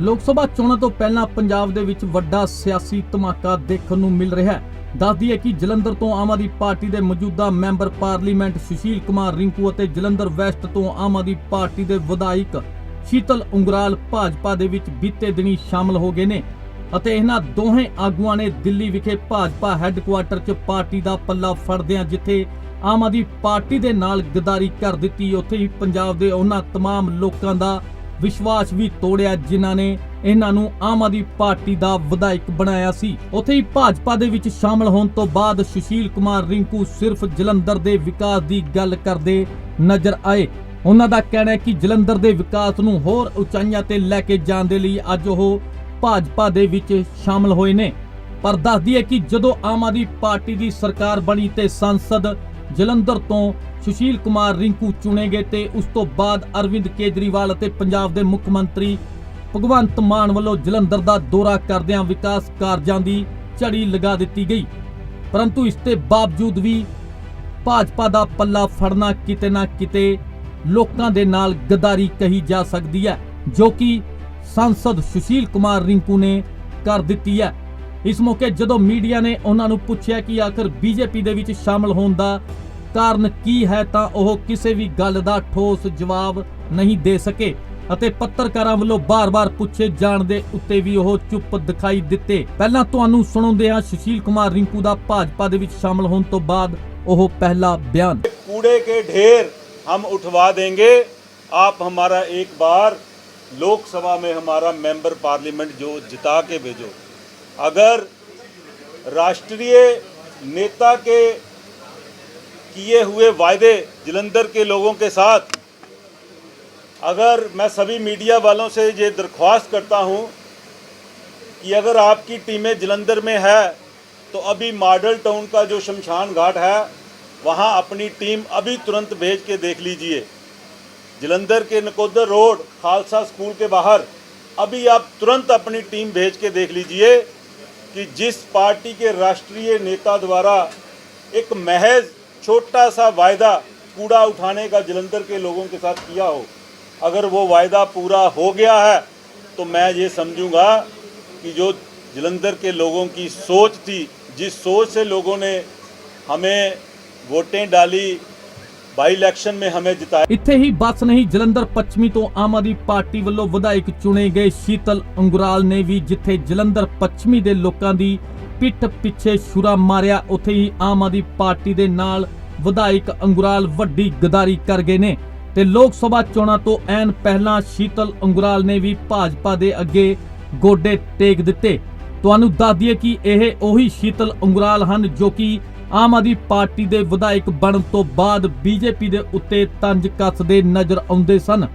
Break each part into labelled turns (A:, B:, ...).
A: ਲੋਕ ਸਭਾ ਚੋਣਾਂ ਤੋਂ ਪਹਿਲਾਂ ਪੰਜਾਬ ਦੇ ਵਿੱਚ ਵੱਡਾ ਸਿਆਸੀ ਧਮਾਕਾ ਦੇਖਣ ਨੂੰ ਮਿਲ ਰਿਹਾ ਹੈ ਦੱਸਦੀ ਹੈ ਕਿ ਜਲੰਧਰ ਤੋਂ ਆਮ ਆਦਮੀ ਪਾਰਟੀ ਦੇ ਮੌਜੂਦਾ ਮੈਂਬਰ ਪਾਰਲੀਮੈਂਟ ਸੁਸ਼ੀਲ ਕੁਮਾਰ ਰਿੰਕੂ ਅਤੇ ਜਲੰਧਰ ਵੈਸਟ ਤੋਂ ਆਮ ਆਦਮੀ ਪਾਰਟੀ ਦੇ ਵਿਧਾਇਕ ਸ਼ੀਤਲ ਉਂਗਰਾਲ ਭਾਜਪਾ ਦੇ ਵਿੱਚ ਬੀਤੇ ਦਿਨੀ ਸ਼ਾਮਲ ਹੋ ਗਏ ਨੇ ਅਤੇ ਇਹਨਾਂ ਦੋਹੇ ਆਗੂਆਂ ਨੇ ਦਿੱਲੀ ਵਿਖੇ ਭਾਜਪਾ ਹੈੱਡਕੁਆਰਟਰ 'ਚ ਪਾਰਟੀ ਦਾ ਪੱਲਾ ਫੜਦਿਆਂ ਜਿੱਥੇ ਆਮ ਆਦਮੀ ਪਾਰਟੀ ਦੇ ਨਾਲ ਗਦਾਰੀ ਕਰ ਦਿੱਤੀ ਉੱਥੇ ਹੀ ਪੰਜਾਬ ਦੇ ਉਹਨਾਂ तमाम ਲੋਕਾਂ ਦਾ ਵਿਸ਼ਵਾਸ ਵੀ ਤੋੜਿਆ ਜਿਨ੍ਹਾਂ ਨੇ ਇਹਨਾਂ ਨੂੰ ਆਮ ਆਦਮੀ ਪਾਰਟੀ ਦਾ ਵਿਧਾਇਕ ਬਣਾਇਆ ਸੀ। ਉੱਥੇ ਹੀ ਭਾਜਪਾ ਦੇ ਵਿੱਚ ਸ਼ਾਮਲ ਹੋਣ ਤੋਂ ਬਾਅਦ ਸੁਸ਼ੀਲ ਕੁਮਾਰ ਰਿੰਕੂ ਸਿਰਫ ਜਲੰਧਰ ਦੇ ਵਿਕਾਸ ਦੀ ਗੱਲ ਕਰਦੇ ਨਜ਼ਰ ਆਏ। ਉਹਨਾਂ ਦਾ ਕਹਿਣਾ ਹੈ ਕਿ ਜਲੰਧਰ ਦੇ ਵਿਕਾਸ ਨੂੰ ਹੋਰ ਉਚਾਈਆਂ ਤੇ ਲੈ ਕੇ ਜਾਣ ਦੇ ਲਈ ਅੱਜ ਉਹ ਭਾਜਪਾ ਦੇ ਵਿੱਚ ਸ਼ਾਮਲ ਹੋਏ ਨੇ। ਪਰ ਦੱਸਦੀ ਹੈ ਕਿ ਜਦੋਂ ਆਮ ਆਦਮੀ ਪਾਰਟੀ ਦੀ ਸਰਕਾਰ ਬਣੀ ਤੇ ਸੰਸਦ ਜਲੰਧਰ ਤੋਂ ਸੁਸ਼ੀਲ ਕੁਮਾਰ ਰਿੰਕੂ ਚੁਣੇ ਗਏ ਤੇ ਉਸ ਤੋਂ ਬਾਅਦ ਅਰਵਿੰਦ ਕੇਜਰੀਵਾਲ ਅਤੇ ਪੰਜਾਬ ਦੇ ਮੁੱਖ ਮੰਤਰੀ ਭਗਵੰਤ ਮਾਨ ਵੱਲੋਂ ਜਲੰਧਰ ਦਾ ਦੌਰਾ ਕਰਦਿਆਂ ਵਿਕਾਸ ਕਾਰਜਾਂ ਦੀ ਝੜੀ ਲਗਾ ਦਿੱਤੀ ਗਈ। ਪਰੰਤੂ ਇਸ ਦੇ ਬਾਵਜੂਦ ਵੀ ਭਾਜਪਾ ਦਾ ਪੱਲਾ ਫੜਨਾ ਕਿਤੇ ਨਾ ਕਿਤੇ ਲੋਕਾਂ ਦੇ ਨਾਲ ਗਦਾਰੀ ਕਹੀ ਜਾ ਸਕਦੀ ਹੈ, ਜੋ ਕਿ ਸੰਸਦ ਸੁਸ਼ੀਲ ਕੁਮਾਰ ਰਿੰਕੂ ਨੇ ਕਰ ਦਿੱਤੀ ਹੈ। ਇਸ ਮੌਕੇ ਜਦੋਂ ਮੀਡੀਆ ਨੇ ਉਹਨਾਂ ਨੂੰ ਪੁੱਛਿਆ ਕਿ ਆਖਰ ਬੀਜੇਪੀ ਦੇ ਵਿੱਚ ਸ਼ਾਮਲ ਹੋਣ ਦਾ ਕਾਰਨ ਕੀ ਹੈ ਤਾਂ ਉਹ ਕਿਸੇ ਵੀ ਗੱਲ ਦਾ ਠੋਸ ਜਵਾਬ ਨਹੀਂ ਦੇ ਸਕੇ ਅਤੇ ਪੱਤਰਕਾਰਾਂ ਵੱਲੋਂ ਬਾਰ-ਬਾਰ ਪੁੱਛੇ ਜਾਣ ਦੇ ਉੱਤੇ ਵੀ ਉਹ ਚੁੱਪ ਦਿਖਾਈ ਦਿੱਤੇ ਪਹਿਲਾਂ ਤੁਹਾਨੂੰ ਸੁਣਾਉਂਦੇ ਹਾਂ ਸੁਸ਼ੀਲ ਕੁਮਾਰ ਰਿੰਕੂ ਦਾ ਭਾਜਪਾ ਦੇ ਵਿੱਚ ਸ਼ਾਮਲ ਹੋਣ ਤੋਂ ਬਾਅਦ ਉਹ ਪਹਿਲਾ ਬਿਆਨ
B: कूड़े के ढेर हम उठवा देंगे आप हमारा एक बार लोकसभा में हमारा मेंबर पार्लियामेंट जो जिता के भेजो अगर राष्ट्रीय नेता के किए हुए वायदे जलंधर के लोगों के साथ, अगर मैं सभी मीडिया वालों से ये दरख्वास्त करता हूँ कि अगर आपकी टीमें जलंधर में है तो अभी मॉडल टाउन का जो शमशान घाट है, वहाँ अपनी टीम अभी तुरंत भेज के देख लीजिए। जलंधर के नकोदर रोड, खालसा स्कूल के बाहर, अभी आप तुरंत अपनी टीम भेज के देख लीजिए। कि जिस पार्टी के राष्ट्रीय नेता द्वारा एक महज छोटा सा वायदा कूड़ा उठाने का जलंधर के लोगों के साथ किया हो, अगर वो वायदा पूरा हो गया है तो मैं ये समझूँगा कि जो जलंधर के लोगों की सोच थी, जिस सोच से लोगों ने हमें वोटें डाली ਬਾਈ ਇਲੈਕਸ਼ਨ ਮੇ ਹਮੇ ਜਿਤਾਇਆ।
A: ਇੱਥੇ ਹੀ ਬਸ ਨਹੀਂ, ਜਲੰਧਰ ਪੱਛਮੀ ਤੋਂ ਆਮ ਆਦਮੀ ਪਾਰਟੀ ਵੱਲੋਂ ਵਿਧਾਇਕ ਚੁਣੇ ਗਏ ਸ਼ੀਤਲ ਅੰਗੁਰਾਲ ਨੇ ਵੀ ਜਿੱਥੇ ਜਲੰਧਰ ਪੱਛਮੀ ਦੇ ਲੋਕਾਂ ਦੀ ਪਿੱਠ ਪਿੱਛੇ ਛੁਰਾ ਮਾਰਿਆ, ਉੱਥੇ ਹੀ ਆਮ ਆਦਮੀ ਪਾਰਟੀ ਦੇ ਨਾਲ ਵਿਧਾਇਕ ਅੰਗੁਰਾਲ ਵੱਡੀ ਗਦਾਰੀ ਕਰ ਗਏ ਨੇ। ਤੇ ਲੋਕ ਸਭਾ ਚੋਣਾਂ ਤੋਂ ਐਨ ਪਹਿਲਾਂ ਸ਼ੀਤਲ ਅੰਗੁਰਾਲ ਨੇ ਵੀ ਭਾਜਪਾ ਦੇ ਅੱਗੇ ਗੋਡੇ ਟੇਕ ਦਿੱਤੇ। ਤੁਹਾਨੂੰ ਦੱਸ ਦਈਏ ਕਿ ਇਹ ਉਹੀ ਸ਼ੀਤਲ ਅੰਗੁਰਾਲ ਹਨ ਜੋ ਕਿ ਆਮ ਆਦਮੀ ਪਾਰਟੀ ਦੇ ਵਿਧਾਇਕ ਬਣਨ ਤੋਂ ਬਾਅਦ ਬੀਜੇਪੀ ਦੇ ਉੱਤੇ ਤੰਜ ਕੱਸਦੇ ਨਜ਼ਰ ਆਉਂਦੇ ਸਨ।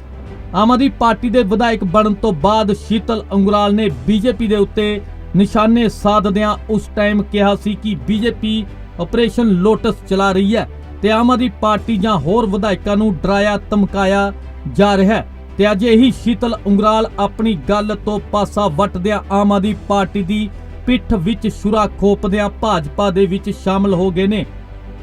A: ਆਮ ਆਦਮੀ ਪਾਰਟੀ ਦੇ ਵਿਧਾਇਕ ਬਣਨ ਤੋਂ ਬਾਅਦ ਸ਼ੀਤਲ ਅੰਗੁਰਾਲ ਨੇ ਬੀਜੇਪੀ ਦੇ ਉੱਤੇ ਨਿਸ਼ਾਨੇ ਸਾਧਦਿਆਂ ਉਸ ਟਾਈਮ ਕਿਹਾ ਸੀ ਕਿ ਬੀਜੇਪੀ ਆਪਰੇਸ਼ਨ ਲੋਟਸ ਚਲਾ ਰਹੀ ਹੈ ਤੇ ਆਮ ਆਦਮੀ ਪਾਰਟੀ ਜਾਂ ਹੋਰ ਵਿਧਾਇਕਾਂ ਨੂੰ ਡਰਾਇਆ, ਧਮਕਾਇਆ ਜਾ ਰਿਹਾ ਹੈ। ਤੇ ਅੱਜ ਇਹੀ ਸ਼ੀਤਲ ਉਂਗਰਾਲ ਆਪਣੀ ਗੱਲ ਤੋਂ ਪਾਸਾ ਵੱਟਦਿਆਂ ਆਮ ਆਦਮੀ ਪਾਰਟੀ ਦੀ ਪਿੱਠ ਵਿੱਚ ਛੁਰਾ ਖੋਪਦਿਆਂ ਭਾਜਪਾ ਦੇ ਵਿੱਚ ਸ਼ਾਮਲ ਹੋ ਗਏ ਨੇ।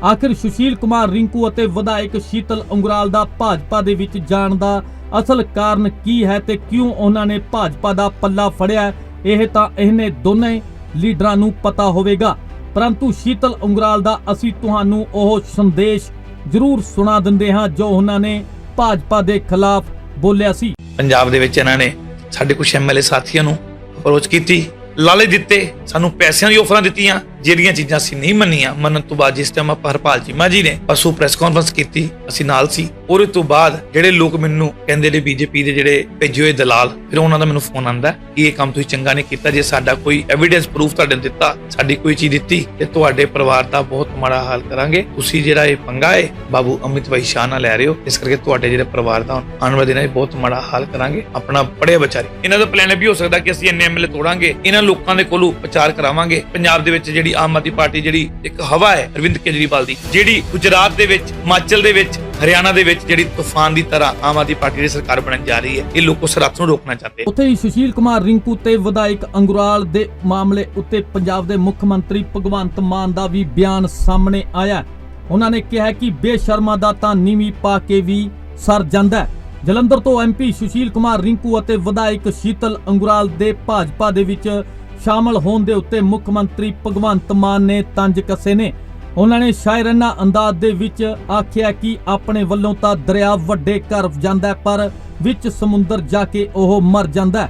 A: ਆਖਿਰ ਸੁਸ਼ੀਲ ਕੁਮਾਰ ਰਿੰਕੂ ਅਤੇ ਵਿਧਾਇਕ ਸ਼ੀਤਲ ਉਂਗਰਾਲ ਦਾ ਭਾਜਪਾ ਦੇ ਵਿੱਚ ਜਾਣ ਦਾ ਅਸਲ ਕਾਰਨ ਕੀ ਹੈ ਤੇ ਕਿਉਂ ਉਹਨਾਂ ਨੇ ਭਾਜਪਾ ਦਾ ਪੱਲਾ ਫੜਿਆ ਇਹ ਤਾਂ ਇਹਨੇ ਦੋਨੇ ਲੀਡਰਾਂ ਨੂੰ ਪਤਾ ਹੋਵੇਗਾ। ਪਰੰਤੂ ਸ਼ੀਤਲ ਉਂਗਰਾਲ ਦਾ ਅਸੀਂ ਤੁਹਾਨੂੰ ਉਹ ਸੰਦੇਸ਼ ਜ਼ਰੂਰ ਸੁਣਾ ਦਿੰਦੇ ਹਾਂ ਜੋ ਉਹਨਾਂ ਨੇ ਭਾਜਪਾ ਦੇ ਖਿਲਾਫ ਬੋਲਿਆ ਸੀ।
C: ਪੰਜਾਬ ਦੇ ਵਿੱਚ ਇਹਨਾਂ ਨੇ ਸਾਡੇ ਕੁਝ ਐਮਐਲਏ ਸਾਥੀਆਂ ਨੂੰ ਅਪਰੋਚ ਕੀਤੀ। ਲਾਲੇ ਦਿੱਤੇ ਸਾਨੂੰ ਪੈਸਿਆਂ ਦੀ ਆਫਰਾਂ ਦਿੱਤੀਆਂ। ਜਿਹੜੀਆਂ ਚੀਜ਼ਾਂ ਅਸੀਂ ਨਹੀਂ ਮੰਨੀਆਂ, ਮੰਨਣ ਤੋਂ ਬਾਅਦ ਜਿਸ ਟਾਈਮ ਆਪਾਂ ਹਰਪਾਲ ਚੀਮਾ ਜੀ ਨੇ ਪਰਸੋਂ ਪ੍ਰੈਸ ਕਾਨਫਰੰਸ ਕੀਤੀ, ਅਸੀਂ ਨਾਲ ਸੀ। ਉਹਦੇ ਤੋਂ ਬਾਅਦ ਜਿਹੜੇ ਲੋਕ ਮੈਨੂੰ ਕਹਿੰਦੇ ਨੇ ਬੀਜੇਪੀ ਦੇ ਜਿਹੜੇ ਭੇਜੇ ਹੋਏ ਦਲਾਲ, ਫਿਰ ਉਹਨਾਂ ਦਾ ਮੈਨੂੰ ਫੋਨ ਆਂਦਾ ਕਿ ਇਹ ਕੰਮ ਤੁਸੀਂ ਚੰਗਾ ਨਹੀਂ ਕੀਤਾ, ਜੇ ਸਾਡਾ ਕੋਈ ਐਵੀਡੈਂਸ ਪ੍ਰੂਫ ਤੁਹਾਡੇ ਨੂੰ ਦਿੱਤਾ, ਸਾਡੀ ਕੋਈ ਚੀਜ਼ ਦਿੱਤੀ, ਤੇ ਤੁਹਾਡੇ ਪਰਿਵਾਰ ਦਾ ਬਹੁਤ ਮਾੜਾ ਹਾਲ ਕਰਾਂਗੇ। ਤੁਸੀਂ ਜਿਹੜਾ ਇਹ ਪੰਗਾ ਹੈ, ਬਾਬੂ ਅਮਿਤ ਭਾਈ ਸ਼ਾਹ ਨਾਲ ਲੈ ਰਹੇ ਹੋ, ਇਸ ਕਰਕੇ ਤੁਹਾਡੇ ਜਿਹੜੇ ਪਰਿਵਾਰ ਦਾ ਆਉਣ ਵਾਲੇ ਦਿਨਾਂ 'ਚ ਬਹੁਤ ਮਾੜਾ ਹਾਲ ਕਰਾਂਗੇ। ਆਪਣਾ ਪੜਿਆ ਵਿਚਾਰੇ। ਇਹਨਾਂ ਦਾ ਪਲਾਨ ਇਹ ਵੀ ਹੋ ਸਕਦਾ ਕਿ ਅਸੀਂ ਇੰਨੇ ਐਮਐਲਏ ਤੋੜਾਂਗੇ, ਇਹਨਾਂ ਲੋਕਾਂ ਦੇ ਕੋਲੋਂ ਪ੍ਰਚਾਰ ਕਰਾਵਾਂਗੇ। ਪੰਜਾਬ ਦੇ ਵਿੱਚ ਜਿਹੜੀ ਆਮ ਆਦਮੀ ਪਾਰਟੀ ਜਿਹੜੀ ਇੱਕ ਹਵਾ ਹੈ ਅਰਵਿੰਦ ਕੇਜਰੀਵਾਲ ਦੀ, ਜਿਹੜੀ ਗੁਜਰਾਤ ਦੇ ਵਿੱਚ, ਹਿਮਾਚਲ ਦੇ ਵਿੱਚ, ਹਰਿਆਣਾ ਦੇ ਵਿੱਚ ਜਿਹੜੀ ਤੂਫਾਨ ਦੀ ਤਰ੍ਹਾਂ ਆਮ ਆਦਮੀ ਪਾਰਟੀ ਦੀ ਸਰਕਾਰ ਬਣਨ ਜਾ ਰਹੀ ਹੈ, ਇਹ ਲੋਕ ਉਸ ਨੂੰ ਰੋਕਣਾ ਚਾਹਤੇ
A: ਉੱਥੇ ਹੀ ਸੁਸ਼ੀਲ ਕੁਮਾਰ ਰਿੰਕੂ ਤੇ ਵਿਧਾਇਕ ਅੰਗੁਰਾਲ ਦੇ ਮਾਮਲੇ ਉੱਤੇ ਪੰਜਾਬ ਦੇ ਮੁੱਖ ਮੰਤਰੀ ਭਗਵੰਤ ਮਾਨ ਦਾ ਵੀ ਬਿਆਨ ਸਾਹਮਣੇ ਆਇਆ। ਉਹਨਾਂ ਨੇ ਕਿਹਾ ਕਿ ਬੇਸ਼ਰਮਾ ਦਾ ਤਾਂ ਨੀਵੀਂ ਪਾ ਕੇ ਵੀ ਸਰ ਜਾਂਦਾ ਹੈ। ਜਲੰਧਰ ਤੋਂ ਐਮਪੀ ਸੁਸ਼ੀਲ ਕੁਮਾਰ ਰਿੰਕੂ ਅਤੇ ਵਿਧਾਇਕ ਸ਼ੀਤਲ ਅੰਗੁਰਾਲ ਦੇ ਭਾਜਪਾ ਦੇ ਵਿੱਚ ਸ਼ਾਮਲ ਹੋਣ ਦੇ ਉੱਤੇ ਮੁੱਖ ਮੰਤਰੀ ਭਗਵੰਤ ਮਾਨ ਨੇ ਤੰਜ ਕੱਸੇ ਨੇ। ਉਹਨਾਂ ਨੇ ਸ਼ਾਇਰਾਨਾ ਅੰਦਾਜ਼ ਦੇ ਵਿੱਚ ਆਖਿਆ ਕਿ ਆਪਣੇ ਵੱਲੋਂ ਤਾਂ ਦਰਿਆ ਵੱਡੇ ਘਰ ਜਾਂਦਾ ਪਰ ਵਿੱਚ ਸਮੁੰਦਰ ਜਾ ਕੇ ਉਹ ਮਰ ਜਾਂਦਾ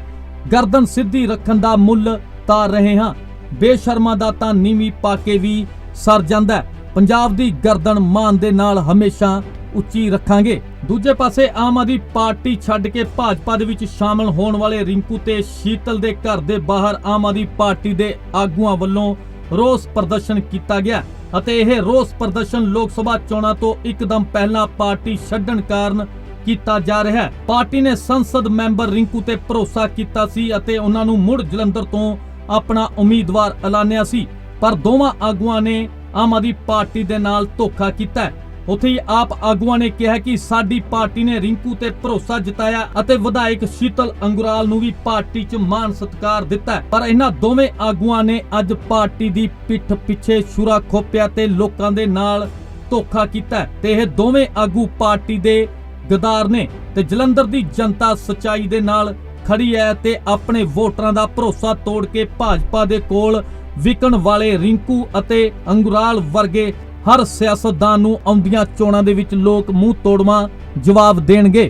A: ਗਰਦਨ ਸਿੱਧੀ ਰੱਖਣ ਦਾ ਮੁੱਲ ਤਾਰ ਰਹੇ ਹਾਂ। ਬੇਸ਼ਰਮਾ ਦਾ ਤਾਂ ਨੀਵੀਂ ਪਾ ਕੇ ਵੀ ਸਰ ਜਾਂਦਾ ਹੈ। ਪੰਜਾਬ ਦੀ ਗਰਦਨ ਮਾਨ ਦੇ ਨਾਲ ਹਮੇਸ਼ਾ ਉੱਚੀ ਰੱਖਾਂਗੇ। ਦੂਜੇ ਪਾਸੇ ਆਮ ਆਦਮੀ ਪਾਰਟੀ ਛੱਡ ਕੇ ਭਾਜਪਾ ਦੇ ਵਿੱਚ ਸ਼ਾਮਲ ਹੋਣ ਵਾਲੇ ਰਿੰਕੂ ਤੇ ਸ਼ੀਤਲ ਦੇ ਘਰ ਦੇ ਬਾਹਰ ਆਮ ਆਦਮੀ ਪਾਰਟੀ ਦੇ ਆਗੂਆਂ ਵੱਲੋਂ ਰੋਸ ਪ੍ਰਦਰਸ਼ਨ ਕੀਤਾ ਗਿਆ ਅਤੇ ਇਹ ਰੋਸ ਪ੍ਰਦਰਸ਼ਨ ਲੋਕ ਸਭਾ ਚੋਣਾਂ ਤੋਂ ਇੱਕਦਮ ਪਹਿਲਾਂ ਪਾਰਟੀ ਛੱਡਣ ਕਾਰਨ ਕੀਤਾ ਜਾ ਰਿਹਾ ਹੈ। ਪਾਰਟੀ ਨੇ ਸੰਸਦ ਮੈਂਬਰ ਰਿੰਕੂ ਤੇ ਭਰੋਸਾ ਕੀਤਾ ਸੀ ਅਤੇ ਉਹਨਾਂ ਨੂੰ ਮੁੜ ਜਲੰਧਰ ਤੋਂ ਆਪਣਾ ਉਮੀਦਵਾਰ ਐਲਾਨਿਆ ਸੀ। ਪਰ ਦੋਵਾਂ ਆਗੂਆਂ ਨੇ ਆਮ ਆਦਮੀ ਪਾਰਟੀ ਦੇ ਨਾਲ ਧੋਖਾ ਕੀਤਾ ਉੱਥੇ ਹੀ ਆਪ ਆਗੂਆਂ ਨੇ ਕਿਹਾ ਕਿ ਸਾਡੀ ਪਾਰਟੀ ਨੇ ਰਿੰਕੂ ਤੇ ਭਰੋਸਾ ਜਤਾਇਆ ਅਤੇ ਵਿਧਾਇਕ ਸ਼ੀਤਲ ਅੰਗੁਰਾਲ ਨੂੰ ਵੀ ਪਾਰਟੀ 'ਚ ਮਾਨ ਸਤਿਕਾਰ ਦਿੱਤਾ ਪਰ ਇਹਨਾਂ ਦੋਵੇਂ ਆਗੂਆਂ ਨੇ ਅੱਜ ਪਾਰਟੀ ਦੀ ਪਿੱਠ ਪਿੱਛੇ ਛੁਰਾ ਖੋਪਿਆ ਤੇ ਲੋਕਾਂ ਦੇ ਨਾਲ ਧੋਖਾ ਕੀਤਾ ਤੇ ਇਹ ਦੋਵੇਂ ਆਗੂ ਪਾਰਟੀ ਦੇ ਗਦਾਰ ਨੇ ਤੇ ਜਲੰਧਰ ਦੀ ਜਨਤਾ ਸਚਾਈ ਦੇ ਨਾਲ ਖੜੀ ਹੈ ਤੇ ਆਪਣੇ ਵੋਟਰਾਂ ਦਾ ਭਰੋਸਾ ਤੋੜ ਕੇ ਭਾਜਪਾ ਦੇ ਕੋਲ ਵਿਕਣ ਵਾਲੇ ਰਿੰਕੂ ਅਤੇ ਅੰਗੁਰਾਲ ਵਰਗੇ ਹਰ ਸਿਆਸਤਦਾਨ ਨੂੰ ਆਉਂਦੀਆਂ ਚੋਣਾਂ ਦੇ ਵਿੱਚ ਲੋਕ ਮੂੰਹ ਤੋੜਵਾ ਜਵਾਬ ਦੇਣਗੇ।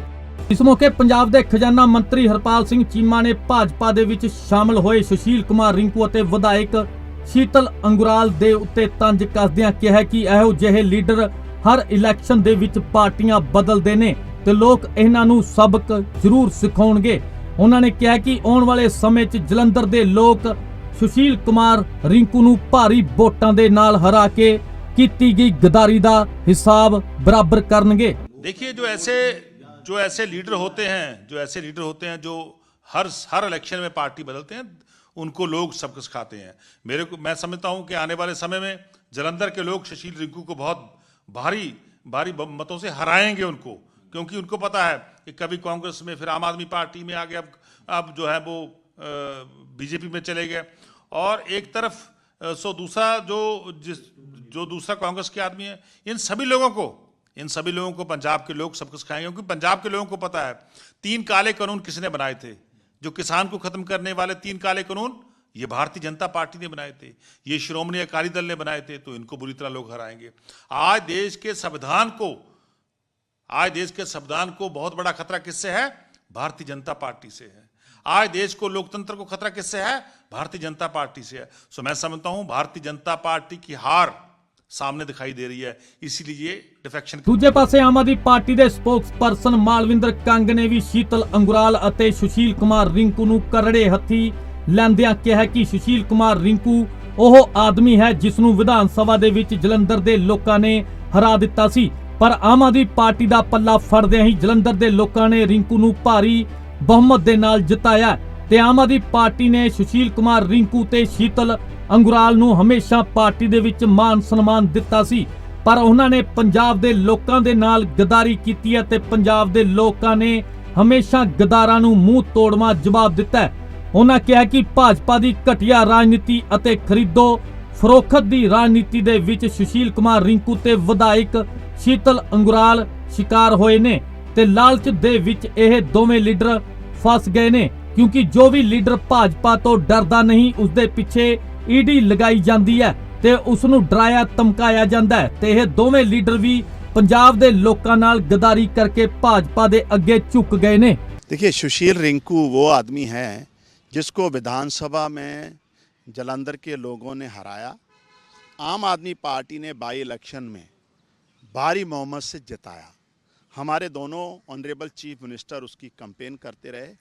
A: ਇਸ ਮੌਕੇ ਪੰਜਾਬ ਦੇ ਖਜ਼ਾਨਾ ਮੰਤਰੀ ਹਰਪਾਲ ਸਿੰਘ ਚੀਮਾ ਨੇ ਭਾਜਪਾ ਦੇ ਵਿੱਚ ਸ਼ਾਮਲ ਹੋਏ ਸੁਸ਼ੀਲ ਕੁਮਾਰ ਰਿੰਕੂ ਅਤੇ ਵਿਧਾਇਕ ਸ਼ੀਤਲ ਅੰਗੁਰਾਲ ਦੇ ਉੱਤੇ ਤੰਜ ਕੱਸਦਿਆਂ ਕਿਹਾ ਕਿ ਇਹੋ ਜਿਹੇ ਲੀਡਰ ਹਰ ਇਲੈਕਸ਼ਨ ਦੇ ਵਿੱਚ ਪਾਰਟੀਆਂ ਬਦਲਦੇ ਨੇ ਤੇ ਲੋਕ ਇਹਨਾਂ ਨੂੰ ਸਬਕ ਜ਼ਰੂਰ ਸਿਖਾਉਣਗੇ। ਉਹਨਾਂ ਨੇ ਕਿਹਾ ਕਿ ਆਉਣ ਵਾਲੇ ਸਮੇਂ 'ਚ ਜਲੰਧਰ ਦੇ ਲੋਕ ਸੁਸ਼ੀਲ ਕੁਮਾਰ ਰਿੰਕੂ ਨੂੰ ਭਾਰੀ ਵੋਟਾਂ ਦੇ ਨਾਲ ਹਰਾ ਕੇ ਕੀਤੀ ਗਈ ਗਦਾਰੀ ਦਾ ਹਿਸਾਬ ਬਰਾਬਰ ਕਰਨਗੇ
D: देखिए जो ऐसे जो ऐसे लीडर होते हैं जो ऐसे लीडर होते हैं जो हर हर इलेक्शन में पार्टी बदलते हैं उनको लोग सबक सिखाते हैं मेरे को मैं समझता हूं कि आने वाले समय में जलंधर के लोग सुशील रिंकू को बहुत भारी भारी ब- मतों से हराएंगे उनको क्योंकि उनको पता है कि कभी कांग्रेस में फिर आम आदमी पार्टी में आ गए अब अब जो है वो बीजेपी में चले गए और एक तरफ अ, सो दूसरा जो जिस, जो दूसरा कांग्रेस के आदमी है, इन सभी लोगों को, इन सभी लोगों को पंजाब के लोग सबको सिखाएँगे क्योंकि पंजाब के लोगों को पता है, तीन काले कानून किसने बनाए थे? जो किसान को खत्म करने वाले तीन काले कानून, ये भारतीय जनता पार्टी ने बनाए थे, ये श्रोमणी अकाली दल ने बनाए थे तो इनको बुरी तरह लोग हराएँगे। आज देश के संविधान को, आज देश के संविधान को बहुत बड़ा खतरा किससे है? भारतीय जनता पार्टी से है। आज देश को लोकतंत्र को खतरा किससे है भारतीय जनता पार्टी से है सो मैं समझता हूं भारतीय जनता पार्टी की हार सामने दिखाई दे रही है इसीलिए डिफेक्शन
A: ਦੂਜੇ ਪਾਸੇ ਆਮ ਆਦਮੀ ਪਾਰਟੀ ਦੇ ਸਪੋਕਸਪਰਸਨ ਮਾਲਵਿੰਦਰ ਕੰਗ ਨੇ ਵੀ ਸ਼ੀਤਲ ਅੰਗੁਰਾਲ ਅਤੇ ਸੁਸ਼ੀਲ ਕੁਮਾਰ ਰਿੰਕੂ ਨੂੰ ਕਰੜੇ ਹੱਥੀ ਲੈਂਦਿਆਂ ਕਿਹਾ ਕਿ ਸੁਸ਼ੀਲ ਕੁਮਾਰ ਰਿੰਕੂ ਉਹ ਆਦਮੀ ਹੈ ਜਿਸ ਨੂੰ ਵਿਧਾਨ ਸਭਾ ਦੇ ਵਿੱਚ ਜਲੰਧਰ ਦੇ ਲੋਕਾਂ ਨੇ ਹਰਾ ਦਿੱਤਾ ਸੀ ਪਰ ਆਮ ਆਦਮੀ ਪਾਰਟੀ ਦਾ ਪੱਲਾ ਫੜਦਿਆਂ ਹੀ ਜਲੰਧਰ ਦੇ ਲੋਕਾਂ ਨੇ ਰਿੰਕੂ ਨੂੰ ਭਾਰੀ ਬਹੁਮਤ ਦੇ ਨਾਲ ਜਿਤਾਇਆ ਤੇ ਆਮ ਆਦਮੀ ਪਾਰਟੀ ਨੇ ਸੁਸ਼ੀਲ ਕੁਮਾਰ ਰਿੰਕੂ ਤੇ ਸ਼ੀਤਲ ਅੰਗੁਰਾਲ ਨੂੰ ਹਮੇਸ਼ਾ ਪਾਰਟੀ ਦੇ ਵਿੱਚ ਮਾਨ ਸਨਮਾਨ ਦਿੱਤਾ ਸੀ। ਪਰ ਉਹਨਾਂ ਨੇ ਪੰਜਾਬ ਦੇ ਲੋਕਾਂ ਦੇ ਨਾਲ ਗਦਾਰੀ ਕੀਤੀ ਹੈ ਤੇ ਪੰਜਾਬ ਦੇ ਲੋਕਾਂ ਨੇ ਹਮੇਸ਼ਾ ਗਦਾਰਾਂ ਨੂੰ ਮੂੰਹ ਤੋੜਵਾ ਜਵਾਬ ਦਿੱਤਾ ਉਹਨਾਂ ਕਿਹਾ ਕਿ ਭਾਜਪਾ ਦੀ ਘਟੀਆ ਰਾਜਨੀਤੀ ਅਤੇ ਖਰੀਦੋ ਫਰੋਖਤ ਦੀ ਰਾਜਨੀਤੀ ਦੇ ਵਿੱਚ ਸੁਸ਼ੀਲ ਕੁਮਾਰ ਰਿੰਕੂ ਤੇ ਵਿਧਾਇਕ ਸ਼ੀਤਲ ਅੰਗੁਰਾਲ ਸ਼ਿਕਾਰ ਹੋਏ ਨੇ। ਤੇ ਲਾਲਚ ਦੇ ਵਿੱਚ ਇਹ ਦੋਵੇਂ ਲੀਡਰ ਫਸ ਗਏ ਨੇ ਕਿਉਂਕਿ ਜੋ ਵੀ ਲੀਡਰ ਭਾਜਪਾ ਤੋਂ ਡਰਦਾ ਨਹੀਂ ਉਸ ਦੇ ਪਿੱਛੇ ਈਡੀ ਲਗਾਈ ਜਾਂਦੀ ਹੈ ਤੇ ਉਸ ਨੂੰ ਡਰਾਇਆ ਧਮਕਾਇਆ ਜਾਂਦਾ ਹੈ ਤੇ ਇਹ ਦੋਵੇਂ ਲੀਡਰ ਵੀ ਪੰਜਾਬ ਦੇ ਲੋਕਾਂ ਨਾਲ ਗਦਾਰੀ ਕਰਕੇ ਭਾਜਪਾ ਦੇ ਅੱਗੇ ਝੁਕ ਗਏ ਨੇ
E: देखिए सुशील रिंकू वो आदमी है जिसको विधानसभा में जलंधर के लोगों ने हराया आम आदमी पार्टी ने बाई इलेक्शन में भारी मोहम्मद से जिताया हमारे दोनों ऑनरेबल चीफ मिनिस्टर उसकी कंपेन करते रहे।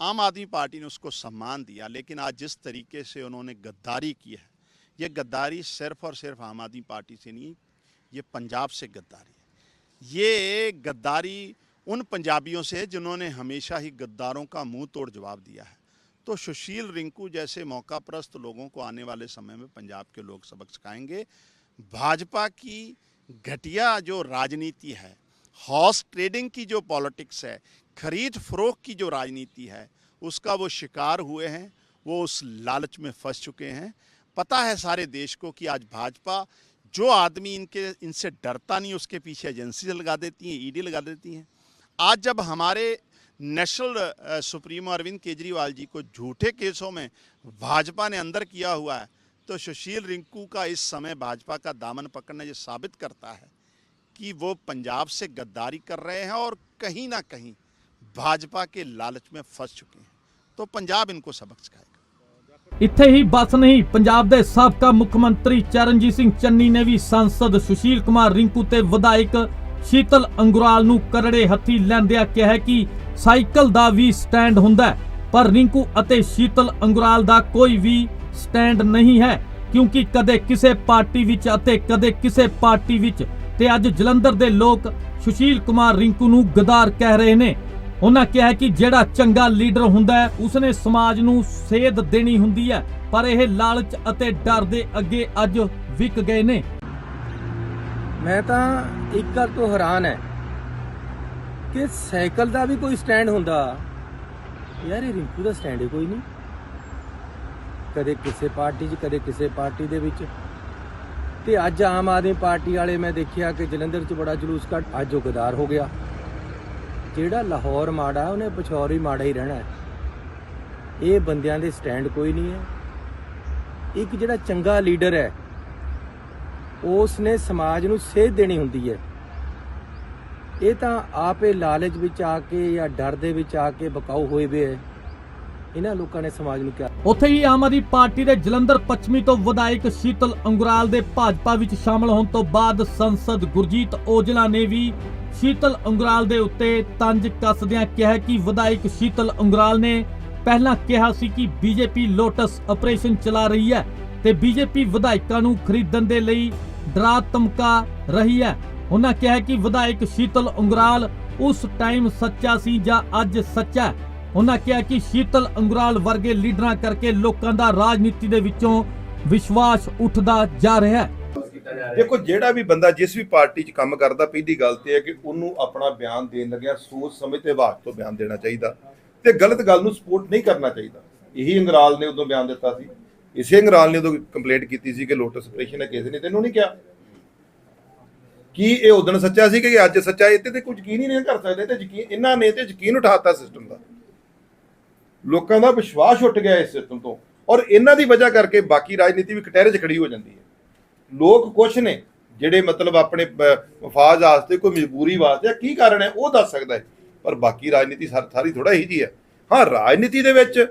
E: आम आदमी पार्टी ने उसको सम्मान दिया, लेकिन आज जिस तरीके से उन्होंने गद्दारी की है, ये गद्दारी सिर्फ़ और सिर्फ़ आम आदमी पार्टी से नहीं, ये पंजाब से गद्दारी है। ये गद्दारी उन पंजाबियों से जिन्होंने हमेशा ही गद्दारों का मुँह तोड़ जवाब दिया है। तो सुशील रिंकू जैसे मौका प्रस्त लोगों को आने वाले समय में पंजाब के लोग सबक सिखाएँगे भाजपा की घटिया जो राजनीति है हॉर्स ट्रेडिंग की जो पॉलिटिक्स है, खरीद फरोख की जो राजनीति है, उसका वो शिकार हुए हैं, वो उस लालच में फंस चुके हैं। पता है सारे देश को कि आज भाजपा जो आदमी इनके, इनसे डरता नहीं, उसके पीछे एजेंसी लगा देती हैं, ईडी लगा देती हैं। आज जब हमारे नेशनल सुप्रीमो अरविंद केजरीवाल जी को झूठे केसों में भाजपा ने अंदर किया हुआ है तो सुशील रिंकू का इस समय भाजपा का दामन पकड़ना ये साबित करता है। कि वो पंजाब से गद्दारी कर रहे हैं और कहीं ना कहीं भाजपा के लालच में फंस चुके हैं तो पंजाब इनको सबक सिखाएगा
A: ਇੱਥੇ ਹੀ ਬਸ ਨਹੀਂ ਪੰਜਾਬ ਦੇ ਸਾਬਕਾ ਮੁੱਖ ਮੰਤਰੀ ਚਰਨਜੀਤ ਸਿੰਘ ਚੰਨੀ ਨੇ ਵੀ ਸੰਸਦ ਸੁਸ਼ੀਲ ਕੁਮਾਰ ਰਿੰਕੂ ਤੇ ਵਿਧਾਇਕ ਸ਼ੀਤਲ ਅੰਗੁਰਾਲ ਨੂੰ ਕਰੜੇ ਹੱਥੀ ਲੈਂਦਿਆਂ ਕਿਹਾ ਹੈ ਕਿ ਸਾਈਕਲ ਦਾ ਵੀ ਸਟੈਂਡ ਹੁੰਦਾ ਹੈ, ਪਰ ਰਿੰਕੂ ਅਤੇ ਸ਼ੀਤਲ ਅੰਗੁਰਾਲ ਦਾ ਕੋਈ ਵੀ ਸਟੈਂਡ ਨਹੀਂ ਹੈ ਕਿਉਂਕਿ ਕਦੇ ਕਿਸੇ ਪਾਰਟੀ ਵਿੱਚ ਅਤੇ ਕਦੇ ਕਿਸੇ ਪਾਰਟੀ ਵਿੱਚ ਤੇ ਅੱਜ ਜਲੰਧਰ ਦੇ ਲੋਕ ਸੁਸ਼ੀਲ ਕੁਮਾਰ ਰਿੰਕੂ ਨੂੰ ਗਦਾਰ ਕਹਿ ਰਹੇ ਨੇ। ਉਹਨਾਂ ਕਿਹਾ ਕਿ ਜਿਹੜਾ ਚੰਗਾ ਲੀਡਰ ਹੁੰਦਾ ਹੈ, ਉਸਨੇ ਸਮਾਜ ਨੂੰ ਸੇਧ ਦੇਣੀ ਹੁੰਦੀ ਹੈ, ਪਰ ਇਹ ਲਾਲਚ ਅਤੇ ਡਰ ਦੇ ਅੱਗੇ ਅੱਜ ਵਿਕ ਗਏ ਨੇ।
F: ਮੈਂ ਤਾਂ ਇੱਕ ਗੱਲ ਤੋਂ ਹੈਰਾਨ ਹੈ ਕਿ ਸਾਈਕਲ ਦਾ ਵੀ ਕੋਈ ਸਟੈਂਡ ਹੁੰਦਾ। ਯਾਰ ਇਹ ਰਿੰਕੂ ਦਾ ਸਟੈਂਡ ਹੀ ਕੋਈ ਨਹੀਂ। ਕਦੇ ਕਿਸੇ ਪਾਰਟੀ 'ਚ, ਕਦੇ ਕਿਸੇ ਪਾਰਟੀ ਦੇ ਵਿੱਚ। ਤੇ ਅੱਜ ਆਮ ਆਦਮੀ ਪਾਰਟੀ ਵਾਲੇ ਮੈਂ ਦੇਖਿਆ ਕਿ ਜਲੰਧਰ 'ਚ ਬੜਾ ਜਲੂਸ ਕੱਢ ਅੱਜ ਉਹ ਗਦਾਰ ਹੋ ਗਿਆ। ਜਿਹੜਾ ਲਾਹੌਰ ਮਾੜਾ, ਉਹਨੇ ਪਛੌਰ ਹੀ ਮਾੜਾ ਹੀ ਰਹਿਣਾ ਇਹ ਬੰਦਿਆਂ ਦੇ ਸਟੈਂਡ ਕੋਈ ਨਹੀਂ ਹੈ। ਇੱਕ ਜਿਹੜਾ ਚੰਗਾ ਲੀਡਰ ਹੈ ਉਸ ਨੇ ਸਮਾਜ ਨੂੰ ਸੇਧ ਦੇਣੀ ਹੁੰਦੀ ਹੈ। ਇਹ ਤਾਂ ਆਪੇ ਲਾਲਚ ਵਿੱਚ ਆ ਕੇ ਜਾਂ ਡਰ ਦੇ ਵਿੱਚ ਆ ਕੇ ਬਕਾਊ ਹੋਏ ਵੇ ਹੈ। ਇਹਨਾਂ ਲੋਕਾਂ ਨੇ ਸਮਾਜ ਨੂੰ ਕਿਹਾ।
A: ਉੱਥੇ ਹੀ ਆਮ ਆਦਮੀ ਪਾਰਟੀ ਦੇ ਜਲੰਧਰ ਪੱਛਮੀ ਤੋਂ ਵਿਧਾਇਕ ਸ਼ੀਤਲ ਅੰਗੁਰਾਲ ਦੇ ਭਾਜਪਾ ਵਿੱਚ ਸ਼ਾਮਲ ਹੋਣ ਤੋਂ ਬਾਅਦ ਸੰਸਦ ਗੁਰਜੀਤ ਔਜਲਾ ਨੇ ਵੀ ਸ਼ੀਤਲ ਅੰਗੁਰਾਲ ਦੇ ਉੱਤੇ ਤੰਜ ਕੱਸਦਿਆਂ ਕਿਹਾ ਕਿ ਵਿਧਾਇਕ ਸ਼ੀਤਲ ਅੰਗੁਰਾਲ ਨੇ ਪਹਿਲਾਂ ਕਿਹਾ ਸੀ ਕਿ ਬੀਜੇਪੀ ਲੋਟਸ ਆਪਰੇਸ਼ਨ ਚਲਾ ਰਹੀ ਹੈ ਤੇ ਬੀਜੇਪੀ ਵਿਧਾਇਕਾਂ ਨੂੰ ਖਰੀਦਣ ਦੇ ਲਈ ਡਰਾ ਧਮਕਾ ਰਹੀ ਹੈ। ਉਹਨਾਂ ਕਿਹਾ ਕਿ ਵਿਧਾਇਕ ਸ਼ੀਤਲ ਅੰਗਰਾਲ ਉਸ ਟਾਈਮ ਸੱਚਾ ਸੀ ਜਾਂ ਅੱਜ ਸੱਚਾ ਉਹਨਾਂ ਕਿਹਾ ਕਿ ਸ਼ੀਤਲ ਅੰਗਰਾਲ ਵਰਗੇ ਲੀਡਰਾਂ ਕਰਕੇ ਲੋਕਾਂ ਦਾ ਰਾਜਨੀਤੀ ਦੇ ਵਿੱਚੋਂ ਵਿਸ਼ਵਾਸ ਉੱਠਦਾ ਜਾ ਰਿਹਾ ਹੈ।
G: ਦੇਖੋ, ਜਿਹੜਾ ਵੀ ਬੰਦਾ ਜਿਸ ਵੀ ਪਾਰਟੀ 'ਚ ਕੰਮ ਕਰਦਾ, ਪਹਿਲੀ ਗੱਲ ਤੇ ਹੈ ਕਿ ਉਹਨੂੰ ਆਪਣਾ ਬਿਆਨ ਦੇਣ ਲੱਗਿਆ ਸੋਚ, ਸਮਝ ਤੇ ਵਿਭਾਗ ਤੋਂ ਬਿਆਨ ਦੇਣਾ ਚਾਹੀਦਾ ਤੇ ਗਲਤ ਗੱਲ ਨੂੰ ਸਪੋਰਟ ਨਹੀਂ ਕਰਨਾ ਚਾਹੀਦਾ। ਇਹੀ ਅੰਗਰਾਲ ਨੇ ਉਦੋਂ ਬਿਆਨ ਦਿੱਤਾ ਸੀ। ਇਸੇ ਅੰਗਰਾਲ ਨੇ ਉਦੋਂ ਕੰਪਲੇਂਟ ਕੀਤੀ ਸੀ ਕਿ ਲੋਟਸ ਆਪਰੇਸ਼ਨ ਹੈ, ਕਿਸੇ ਨੇ ਤੈਨੂੰ ਨਹੀਂ ਕਿਹਾ। ਕੀ ਇਹ ਉਦੋਂ ਸੱਚਾ ਸੀ ਕਿ ਅੱਜ ਸੱਚਾ? ਇਹ ਤੇ ਕੁਝ ਯਕੀਨ ਹੀ ਨਹੀਂ ਕਰ ਸਕਦੇ ਤੇ ਯਕੀਨ ਇਹਨਾਂ ਨੇ ਤੇ ਯਕੀਨ ਉਠਾਤਾ ਸਿਸਟਮ ਦਾ। ਲੋਕਾਂ ਦਾ ਵਿਸ਼ਵਾਸ ਉੱਠ ਗਿਆ ਇਸ ਸਿਸਟਮ ਤੋਂ। ਔਰ ਇਹਨਾਂ ਦੀ ਵਜ੍ਹਾ ਕਰਕੇ ਬਾਕੀ ਰਾਜਨੀਤੀ ਵੀ ਕਟਹਿਰੇ 'ਚ ਖੜੀ ਹੋ ਜਾਂਦੀ ਹੈ। ਲੋਕ ਕੁਛ ਨੇ ਜਿਹੜੇ ਮਤਲਬ ਆਪਣੇ ਬ- ਵਾਸਤੇ, ਕੋਈ ਮਜਬੂਰੀ ਵਾਸਤੇ ਜਾਂ ਕੀ ਕਾਰਨ ਹੈ, ਉਹ ਦੱਸ ਸਕਦਾ ਹੈ। ਪਰ ਬਾਕੀ ਰਾਜਨੀਤੀ ਸਾਰ- ਸਾਰੀ ਥੋੜਾ ਹੀ ਜੀ ਹੈ। ਹਾਂ, ਰਾਜਨੀਤੀ ਦੇ ਵਿੱਚ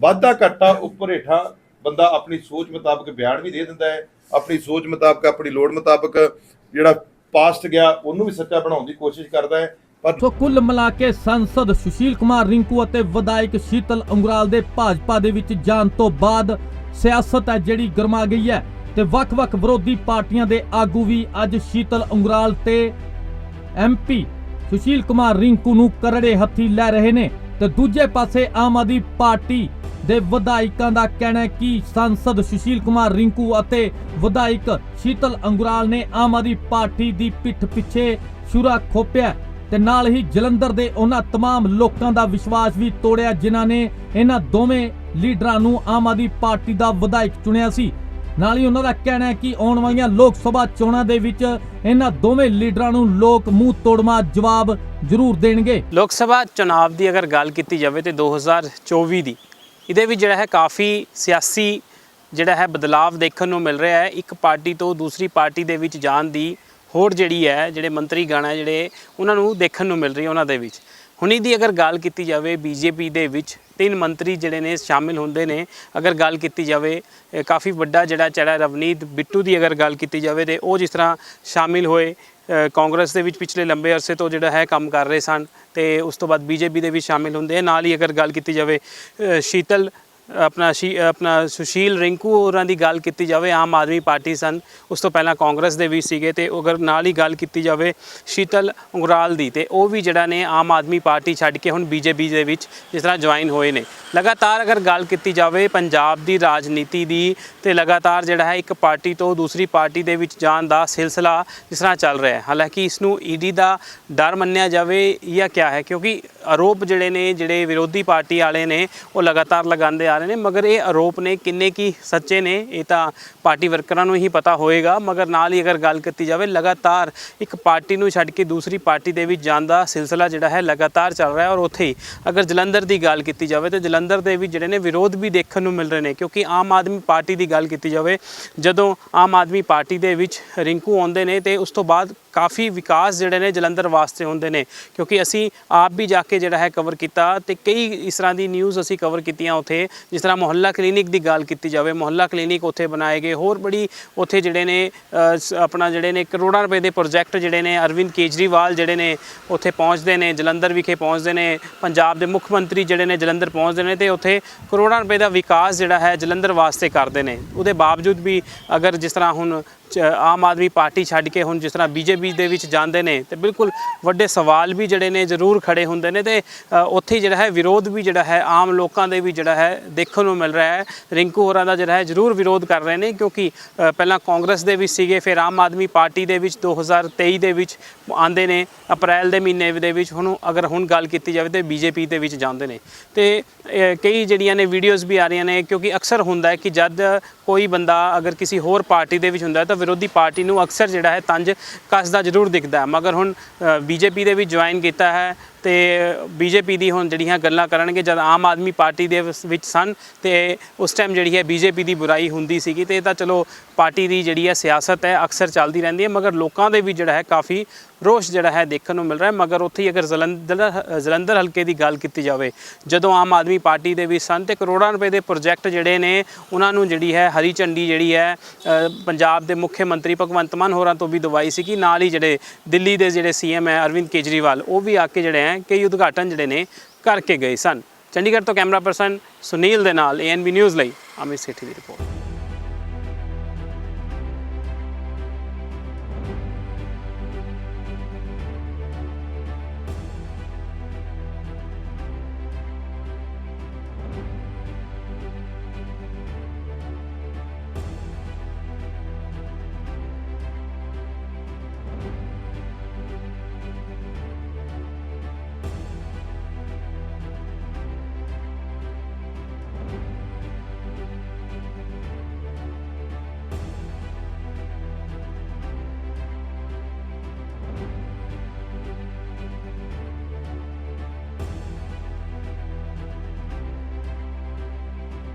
G: ਵਾਧਾ ਘਾਟਾ ਉੱਪਰ ਹੇਠਾਂ ਬੰਦਾ ਆਪਣੀ ਸੋਚ ਮੁਤਾਬਕ ਬਿਆਨ ਵੀ ਦੇ ਦਿੰਦਾ ਹੈ। ਆਪਣੀ ਸੋਚ ਮੁਤਾਬਕ, ਆਪਣੀ ਲੋੜ ਮੁਤਾਬਕ ਜਿਹੜਾ ਪਾਸਟ ਗਿਆ, ਉਹਨੂੰ ਵੀ ਸੱਚਾ ਬਣਾਉਣ ਦੀ ਕੋਸ਼ਿਸ਼ ਕਰਦਾ ਹੈ।
A: ਸੋ ਕੁੱਲ ਮਿਲਾ ਕੇ ਸੰਸਦ ਸੁਸ਼ੀਲ ਕੁਮਾਰ ਰਿੰਕੂ ਅਤੇ ਵਿਧਾਇਕ ਸ਼ੀਤਲ ਅੰਗਰਾਲ ਦੇ ਭਾਜਪਾ ਦੇ ਵਿੱਚ ਜਾਣ ਤੋਂ ਬਾਅਦ ਸਿਆਸਤ ਹੈ ਜਿਹੜੀ ਗਰਮਾ ਗਈ ਹੈ ਤੇ ਵੱਖ-ਵੱਖ ਵਿਰੋਧੀ ਪਾਰਟੀਆਂ ਦੇ ਆਗੂ ਵੀ ਅੱਜ ਸ਼ੀਤਲ ਅੰਗੁਰਾਲ ਤੇ ਐਮਪੀ ਸੁਸ਼ੀਲ ਕੁਮਾਰ ਰਿੰਕੂ ਨੂੰ ਕਰੜੇ ਹੱਥੀ ਲੈ ਰਹੇ ਨੇ ਤੇ ਦੂਜੇ ਪਾਸੇ ਆਮ ਆਦਮੀ ਪਾਰਟੀ ਦੇ ਵਿਧਾਇਕਾਂ ਦਾ ਕਹਿਣਾ ਹੈ ਕਿ ਸੰਸਦ ਸੁਸ਼ੀਲ ਕੁਮਾਰ ਰਿੰਕੂ ਅਤੇ ਵਿਧਾਇਕ ਸ਼ੀਤਲ ਅੰਗੁਰਾਲ ਨੇ ਆਮ ਆਦਮੀ ਪਾਰਟੀ ਦੀ ਪਿੱਠ ਪਿੱਛੇ ਸ਼ੁਰਾ ਖੋਪਿਆ ਤੇ ਨਾਲ ਹੀ ਜਲੰਧਰ ਦੇ ਉਹਨਾਂ तमाम ਲੋਕਾਂ ਦਾ ਵਿਸ਼ਵਾਸ ਵੀ ਤੋੜਿਆ ਜਿਨ੍ਹਾਂ ਨੇ ਇਹਨਾਂ ਦੋਵੇਂ ਲੀਡਰਾਂ ਨੂੰ ਆਮ ਆਦਮੀ ਪਾਰਟੀ ਦਾ ਵਿਧਾਇਕ ਚੁਣਿਆ ਸੀ ਨਾਲ ਹੀ ਉਹਨਾਂ ਦਾ ਕਹਿਣਾ ਹੈ ਕਿ ਆਉਣ ਵਾਲੀਆਂ ਲੋਕ ਸਭਾ ਚੋਣਾਂ ਦੇ ਵਿੱਚ ਇਹਨਾਂ ਦੋਵੇਂ ਲੀਡਰਾਂ ਨੂੰ ਲੋਕ ਮੂੰਹ ਤੋੜਮਾ ਜਵਾਬ ਜ਼ਰੂਰ ਦੇਣਗੇ
H: ਲੋਕ ਸਭਾ ਚੁਣਾਵ ਦੀ ਅਗਰ ਗੱਲ ਕੀਤੀ ਜਾਵੇ ਤੇ 2024 ਦੀ ਇਹਦੇ ਵਿੱਚ ਜਿਹੜਾ ਹੈ ਕਾਫੀ ਸਿਆਸੀ ਜਿਹੜਾ ਹੈ ਬਦਲਾਵ ਦੇਖਣ ਨੂੰ ਮਿਲ ਰਿਹਾ ਹੈ ਇੱਕ ਪਾਰਟੀ ਤੋਂ ਦੂਸਰੀ ਪਾਰਟੀ ਦੇ ਵਿੱਚ ਜਾਣ ਦੀ ਹੋਰ ਜਿਹੜੀ ਹੈ, ਜਿਹੜੇ ਮੰਤਰੀ ਗਾਣਾ ਜਿਹੜੇ ਉਹਨਾਂ ਨੂੰ ਦੇਖਣ ਨੂੰ ਮਿਲ ਰਹੀ ਹੈ ਉਹਨਾਂ ਦੇ ਵਿੱਚ। ਹੁਣ ਇਹਦੀ ਅਗਰ ਗੱਲ ਕੀਤੀ ਜਾਵੇ, ਬੀਜੇਪੀ ਦੇ ਵਿੱਚ ਤਿੰਨ ਮੰਤਰੀ ਜਿਹੜੇ ਨੇ ਸ਼ਾਮਿਲ ਹੁੰਦੇ ਨੇ। ਅਗਰ ਗੱਲ ਕੀਤੀ ਜਾਵੇ ਕਾਫੀ ਵੱਡਾ ਜਿਹੜਾ ਚੜਾ ਰਵਨੀਤ ਬਿੱਟੂ ਦੀ ਅਗਰ ਗੱਲ ਕੀਤੀ ਜਾਵੇ ਤੇ ਉਹ ਜਿਸ ਤਰ੍ਹਾਂ ਸ਼ਾਮਿਲ ਹੋਏ ਕਾਂਗਰਸ ਦੇ ਵਿੱਚ ਪਿਛਲੇ ਲੰਬੇ ਅਰਸੇ ਤੋਂ ਜਿਹੜਾ ਹੈ ਕੰਮ ਕਰ ਰਹੇ ਸਨ ਤੇ ਉਸ ਤੋਂ ਬਾਅਦ ਬੀਜੇਪੀ ਦੇ ਵੀ ਸ਼ਾਮਿਲ ਹੁੰਦੇ ਆ। ਨਾਲ ਹੀ ਅਗਰ ਗੱਲ ਕੀਤੀ ਜਾਵੇ ਸ਼ੀਤਲ ਆਪਣਾ ਸ਼ੀ, ਆਪਣਾ ਸੁਸ਼ੀਲ ਰਿੰਕੂ ਹੋਰਾਂ ਦੀ ਗੱਲ ਕੀਤੀ ਜਾਵੇ, ਆਮ ਆਦਮੀ ਪਾਰਟੀ ਸਨ। ਉਸ ਤੋਂ ਪਹਿਲਾਂ ਕਾਂਗਰਸ ਦੇ ਵੀ ਸੀਗੇ ਤੇ ਅਗਰ ਨਾਲ ਹੀ ਗੱਲ ਕੀਤੀ ਜਾਵੇ ਸ਼ੀਤਲ ਉਂਗਰਾਲ ਦੀ ਤੇ ਉਹ ਵੀ ਜਿਹੜਾ ਨੇ ਆਮ ਆਦਮੀ ਪਾਰਟੀ ਛੱਡ ਕੇ ਹੁਣ ਬੀਜੇਪੀ ਦੇ ਵਿੱਚ ਜਿਸ ਤਰ੍ਹਾਂ ਜੁਆਇਨ ਹੋਏ ਨੇ। ਲਗਾਤਾਰ ਅਗਰ ਗੱਲ ਕੀਤੀ ਜਾਵੇ ਪੰਜਾਬ ਦੀ ਰਾਜਨੀਤੀ ਦੀ ਤੇ ਲਗਾਤਾਰ ਜਿਹੜਾ ਹੈ ਇੱਕ ਪਾਰਟੀ ਤੋਂ ਦੂਸਰੀ ਪਾਰਟੀ ਦੇ ਵਿੱਚ ਜਾਣ ਦਾ ਸਿਲਸਿਲਾ ਜਿਸ ਤਰ੍ਹਾਂ ਚੱਲ ਰਿਹਾ ਹੈ। ਹਾਲਾਂਕਿ ਇਸ ਨੂੰ ਈਡੀ ਦਾ ਡਰ ਮੰਨਿਆ ਜਾਵੇ ਜਾਂ ਕਿਆ ਹੈ ਕਿਉਂਕਿ ਆਰੋਪ ਜਿਹੜੇ ਨੇ, ਜਿਹੜੇ ਵਿਰੋਧੀ ਪਾਰਟੀ ਵਾਲੇ ਨੇ, ਉਹ ਲਗਾਤਾਰ ਲਗਾਉਂਦੇ ਆ ਰਹੇ ਨੇ, ਮਗਰ ਇਹ ਆਰੋਪ ਨੇ ਕਿੰਨੇ ਕੀ ਸੱਚੇ ਨੇ, ਇਹ ਤਾਂ ਪਾਰਟੀ ਵਰਕਰਾਂ ਨੂੰ ਹੀ ਪਤਾ ਹੋਏਗਾ। ਮਗਰ ਨਾਲ ਹੀ ਅਗਰ ਗੱਲ ਕੀਤੀ ਜਾਵੇ, ਲਗਾਤਾਰ ਇੱਕ ਪਾਰਟੀ ਨੂੰ ਛੱਡ ਕੇ ਦੂਸਰੀ ਪਾਰਟੀ ਦੇ ਵਿੱਚ ਜਾਣ ਦਾ ਸਿਲਸਿਲਾ ਜਿਹੜਾ ਹੈ ਲਗਾਤਾਰ ਚੱਲ ਰਿਹਾ ਔਰ ਉੱਥੇ ਹੀ ਅਗਰ ਜਲੰਧਰ ਦੀ ਗੱਲ ਕੀਤੀ ਜਾਵੇ, ਤਾਂ ਜਲੰਧਰ ਦੇ ਵੀ ਜਿਹੜੇ ਨੇ ਵਿਰੋਧ ਵੀ ਦੇਖਣ ਨੂੰ ਮਿਲ ਰਹੇ ਨੇ, ਕਿਉਂਕਿ ਆਮ ਆਦਮੀ ਪਾਰਟੀ ਦੀ ਗੱਲ ਕੀਤੀ ਜਾਵੇ, ਜਦੋਂ ਆਮ ਆਦਮੀ ਪਾਰਟੀ ਦੇ ਵਿੱਚ ਰਿੰਕੂ ਆਉਂਦੇ ਨੇ, ਤੇ ਉਸ ਤੋਂ ਬਾਅਦ ਕਾਫੀ ਵਿਕਾਸ ਜਿਹੜੇ ਨੇ ਜਲੰਧਰ ਵਾਸਤੇ ਹੁੰਦੇ ਨੇ, ਕਿਉਂਕਿ ਅਸੀਂ ਆਪ ਵੀ ਜਾ ਕੇ ਜਿਹੜਾ ਹੈ ਕਵਰ ਕੀਤਾ ਤੇ ਕਈ ਇਸ ਤਰ੍ਹਾਂ ਦੀ ਨਿਊਜ਼ ਅਸੀਂ ਕਵਰ ਕੀਤੀਆਂ ਉੱਥੇ, ਜਿਸ ਤਰ੍ਹਾਂ ਮੁਹੱਲਾ ਕਲੀਨਿਕ ਦੀ ਗੱਲ ਕੀਤੀ ਜਾਵੇ। ਮੁਹੱਲਾ ਕਲੀਨਿਕ ਉੱਥੇ ਬਣਾਏ ਗਏ, ਹੋਰ ਬੜੀ ਉੱਥੇ ਜਿਹੜੇ ਨੇ ਆਪਣਾ ਜਿਹੜੇ ਨੇ ਕਰੋੜਾਂ ਰੁਪਏ ਦੇ ਪ੍ਰੋਜੈਕਟ ਜਿਹੜੇ ਨੇ, ਅਰਵਿੰਦ ਕੇਜਰੀਵਾਲ ਜਿਹੜੇ ਨੇ ਉੱਥੇ ਪਹੁੰਚਦੇ ਨੇ, ਜਲੰਧਰ ਵਿਖੇ ਪਹੁੰਚਦੇ ਨੇ, ਪੰਜਾਬ ਦੇ ਮੁੱਖ ਮੰਤਰੀ ਜਿਹੜੇ ਨੇ ਜਲੰਧਰ ਪਹੁੰਚਦੇ ਨੇ ਤੇ ਉੱਥੇ ਕਰੋੜਾਂ ਰੁਪਏ ਦਾ ਵਿਕਾਸ ਜਿਹੜਾ ਹੈ ਜਲੰਧਰ ਵਾਸਤੇ ਕਰਦੇ ਨੇ। ਉਹਦੇ ਬਾਵਜੂਦ ਵੀ ਅਗਰ ਜਿਸ ਤਰ੍ਹਾਂ ਹੁਣ ਆਮ ਆਦਮੀ ਪਾਰਟੀ ਛੱਡ ਕੇ ਹੁਣ ਜਿਸ ਤਰ੍ਹਾਂ ਬੀਜੇਪੀ ਦੇ ਵਿੱਚ ਜਾਂਦੇ ਨੇ ਤੇ ਬਿਲਕੁਲ ਵੱਡੇ ਸਵਾਲ ਵੀ ਜਿਹੜੇ ਨੇ ਜ਼ਰੂਰ ਖੜੇ ਹੁੰਦੇ ਨੇ ਤੇ ਉੱਥੇ ਜਿਹੜਾ ਹੈ ਵਿਰੋਧ ਵੀ ਜਿਹੜਾ ਹੈ ਆਮ ਲੋਕਾਂ ਦੇ ਵੀ ਜਿਹੜਾ ਹੈ ਦੇਖਣ ਨੂੰ ਮਿਲ ਰਿਹਾ ਹੈ। ਰਿੰਕੂ ਹੋਰਾਂ ਦਾ ਜਿਹੜਾ ਹੈ ਜ਼ਰੂਰ ਵਿਰੋਧ ਕਰ ਰਹੇ ਨੇ ਕਿਉਂਕਿ ਪਹਿਲਾਂ ਕਾਂਗਰਸ ਦੇ ਵਿੱਚ ਸੀਗੇ, ਫਿਰ ਆਮ ਆਦਮੀ ਪਾਰਟੀ ਦੇ ਵਿੱਚ 2023 ਦੇ ਵਿੱਚ ਆਂਦੇ ਨੇ, ਅਪ੍ਰੈਲ ਦੇ ਮਹੀਨੇ ਦੇ ਵਿੱਚ ਹੁਣ ਅਗਰ ਹੁਣ ਗੱਲ ਕੀਤੀ ਜਾਵੇ ਤੇ ਬੀਜੇਪੀ ਦੇ ਵਿੱਚ ਜਾਂਦੇ ਨੇ। ਤੇ ਕਈ ਜਿਹੜੀਆਂ ਨੇ ਵੀਡੀਓਜ਼ ਵੀ ਆ ਰਹੀਆਂ ਨੇ ਕਿਉਂਕਿ ਅਕਸਰ ਹੁੰਦਾ ਹੈ ਕਿ ਜਦ ਕੋਈ ਬੰਦਾ ਅਗਰ ਕਿਸੇ ਹੋਰ ਪਾਰਟੀ ਦੇ ਵਿੱਚ ਹੁੰਦਾ ਤਾਂ ਵਿਰੋਧੀ ਪਾਰਟੀ ਨੂੰ ਅਕਸਰ ਜਿਹੜਾ ਹੈ ਤੰਜ ਕੱਸਦਾ ਜ਼ਰੂਰ ਦਿਖਦਾ ਮਗਰ ਹੁਣ ਬੀਜੇਪੀ ਦੇ ਵੀ ਜੁਆਇਨ ਕੀਤਾ ਹੈ ਤੇ ਬੀਜੇਪੀ ਦੀ ਹੁਣ ਜਿਹੜੀਆਂ ਗੱਲਾਂ ਕਰਨਗੇ, ਜਦ ਆਮ ਆਦਮੀ ਪਾਰਟੀ ਦੇ ਵਿੱਚ ਸਨ ਤੇ ਉਸ ਟਾਈਮ ਜਿਹੜੀ ਹੈ ਬੀਜੇਪੀ ਦੀ ਬੁਰਾਈ ਹੁੰਦੀ ਸੀਗੀ ਤੇ ਇਹ ਤਾਂ ਚਲੋ ਪਾਰਟੀ ਦੀ ਜਿਹੜੀ ਹੈ ਸਿਆਸਤ ਹੈ ਅਕਸਰ ਚੱਲਦੀ ਰਹਿੰਦੀ ਹੈ, ਮਗਰ ਲੋਕਾਂ ਦੇ ਵੀ ਜਿਹੜਾ ਹੈ ਕਾਫੀ ਰੋਸ਼ ਜਿਹੜਾ ਹੈ ਦੇਖਣ ਨੂੰ ਮਿਲ ਰਿਹਾ ਹੈ, ਮਗਰ ਉੱਥੇ ਹੀ ਅਗਰ ਜਲੰਧਰ ਜਲੰਧਰ ਹਲਕੇ ਦੀ ਗੱਲ ਕੀਤੀ ਜਾਵੇ, ਜਦੋਂ ਆਮ ਆਦਮੀ ਪਾਰਟੀ ਦੇ ਵਿੱਚ ਸਨ ਤੇ ਕਰੋੜਾਂ ਰੁਪਏ ਦੇ ਪ੍ਰੋਜੈਕਟ ਜਿਹੜੇ ਨੇ, ਉਹਨਾਂ ਨੂੰ ਜਿਹੜੀ ਹੈ ਹਰੀ ਝੰਡੀ ਜਿਹੜੀ ਹੈ ਪੰਜਾਬ ਦੇ ਮੁੱਖ ਮੰਤਰੀ ਭਗਵੰਤ ਮਾਨ ਹੋਰਾਂ ਤੋਂ ਵੀ ਦਵਾਈ ਸੀ ਕਿ ਨਾਲ ਹੀ ਜਿਹੜੇ ਦਿੱਲੀ ਦੇ ਜਿਹੜੇ ਸੀਐਮ ਹੈ ਅਰਵਿੰਦ ਕੇਜਰੀਵਾਲ, ਉਹ ਵੀ ਆ ਕੇ ਜਿਹੜੇ ਹੈ ਕਈ ਉਦਘਾਟਨ ਜਿਹੜੇ ਨੇ ਕਰਕੇ ਗਏ ਸਨ। ਚੰਡੀਗੜ੍ਹ ਤੋਂ ਕੈਮਰਾ ਪਰਸਨ ਸੁਨੀਲ ਦੇ ਨਾਲ ਏਐਨਬੀ ਨਿਊਜ਼ ਲਈ ਅਮਿਤ ਸੇਠੀ ਦੀ ਰਿਪੋਰਟ।